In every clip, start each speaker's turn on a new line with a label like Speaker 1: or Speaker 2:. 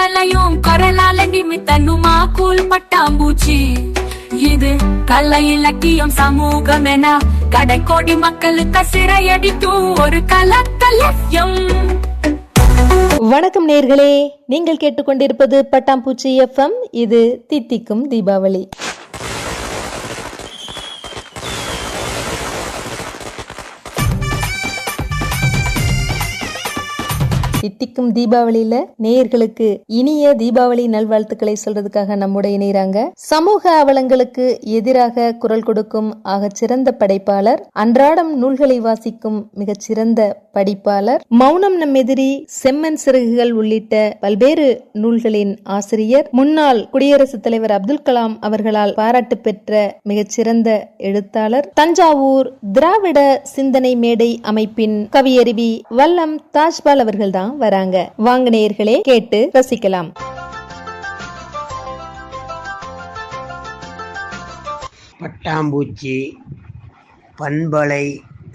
Speaker 1: கவலைகளையும் குரலால நிமித்தனுமா கூல் பட்டாம்பூச்சி இது கலை இலக்கியம் சமூகம் என கடைக்கோடி மக்களுக்கு சிறையடிக்கும் ஒரு கலக்கலக்கியம்
Speaker 2: வணக்கம் நேர்களே நீங்கள் கேட்டுக்கொண்டிருப்பது பட்டாம்பூச்சி எஃப்எம் இது தித்திக்கும் தீபாவளி. தித்திக்கும் தீபாவளியில நேயர்களுக்கு இனிய தீபாவளி நல்வாழ்த்துக்களை சொல்றதுக்காக நம்முடைய இணைறாங்க சமூக அவலங்களுக்கு எதிராக குரல் கொடுக்கும் ஆகச்சிறந்த படைப்பாளர் அன்றாடம் நூல்களை வாசிக்கும் மிகச்சிறந்த படிப்பாளர். மௌனம் நம் எதிரி செம்மன் சிறகுகள் உள்ளிட்ட பல்வேறு நூல்களின் ஆசிரியர். முன்னாள் குடியரசுத் தலைவர் அப்துல் கலாம் அவர்களால் பாராட்டு பெற்ற மிகச்சிறந்த எழுத்தாளர். தஞ்சாவூர் திராவிட சிந்தனை மேடை அமைப்பின் கவியருவி வல்லம் தாஜ்பால் அவர்கள் தான் வராங்க வாங்கினேயர்களே கேட்டு ரசிக்கலாம்.
Speaker 3: பட்டாம்பூச்சி பண்பலை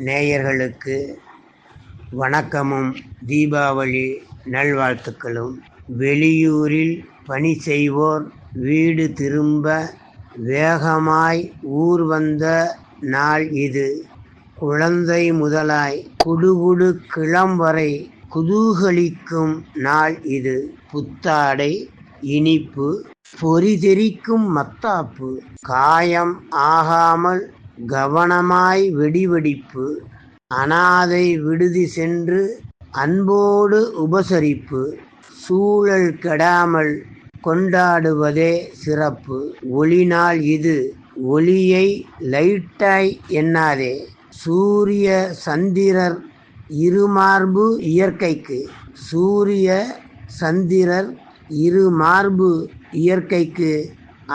Speaker 3: நேயர்களுக்கு வணக்கமும். தீபாவளி நல்வாழ்த்துக்களும். வெளியூரில் பணி செய்வோர் வீடு திரும்ப வேகமாய் ஊர் வந்த நாள் இது. குழந்தை முதலாய் குடுகுடு கிளம் வரை குதூகலிக்கும் நாள் இது. புத்தாடை இனிப்பு பொறிதெறிக்கும் மத்தாப்பு காயம் ஆகாமல் கவனமாய் வெடிவெடிப்பு அனாதை விடுதி சென்று அன்போடு உபசரிப்பு சூழல் கெடாமல் கொண்டாடுவதே சிறப்பு. ஒளி நாள் இது. ஒளியை லைட்டாய் எண்ணாதே. சூரிய சந்திரர் இருமார்பு இயற்கைக்கு. சூரிய சந்திரர் இரு மார்பு இயற்கைக்கு.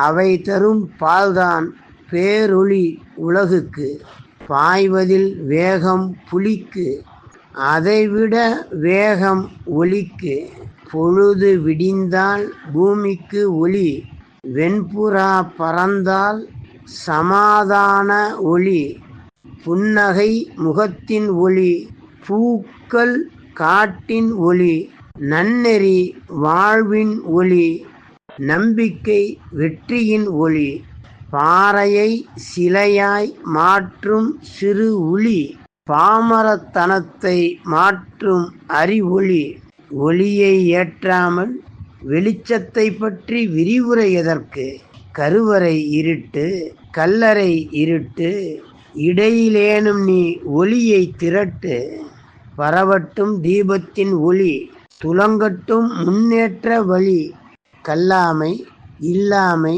Speaker 3: அவை தரும் பால்தான் பேரொளி உலகுக்கு. பாய்வதில் வேகம் புலிக்கு அதைவிட வேகம் ஒளிக்கு பொழுது விடிந்தால் பூமிக்கு ஒளி வெண்புறா பறந்தால் சமாதான ஒளி. புன்னகை முகத்தின் ஒளி பூக்கள் காட்டின் ஒளி நன்னெறி வாழ்வின் ஒளி நம்பிக்கை வெற்றியின் ஒளி. பாறையை சிலையாய் மாற்றும் சிறு உளி பாமரத்தனத்தை மாற்றும் அறிவொளி ஒளியை ஏற்றாமல் வெளிச்சத்தை பற்றி விரிவுரை எதற்கு? கருவறை இருட்டு கல்லறை இருட்டு இடையிலேனும் நீ ஒளியை திரட்டு. பரவட்டும் தீபத்தின் ஒளி துலங்கட்டும் முன்னேற்ற வழி. கல்லாமை இல்லாமை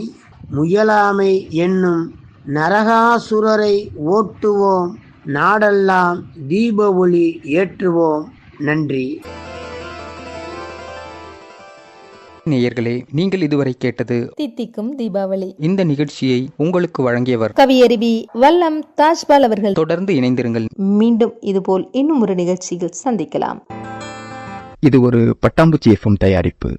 Speaker 3: முயலாமை என்னும் நரகாசுரரை ஓட்டுவோம் நாடெல்லாம் தீப ஒளி ஏற்றுவோம். நன்றி.
Speaker 4: நேயர்களே நீங்கள் இதுவரை கேட்டது
Speaker 2: தித்திக்கும் தீபாவளி.
Speaker 4: இந்த நிகழ்ச்சியை உங்களுக்கு வழங்கியவர்
Speaker 2: கவியருவி வல்லம் தாஜ்பால் அவர்கள்.
Speaker 4: தொடர்ந்து இணைந்திருங்கள்.
Speaker 2: மீண்டும் இதுபோல் இன்னும் ஒரு நிகழ்ச்சியில் சந்திக்கலாம்.
Speaker 5: இது ஒரு பட்டாம்பூச்சி எஃப்எம் தயாரிப்பு.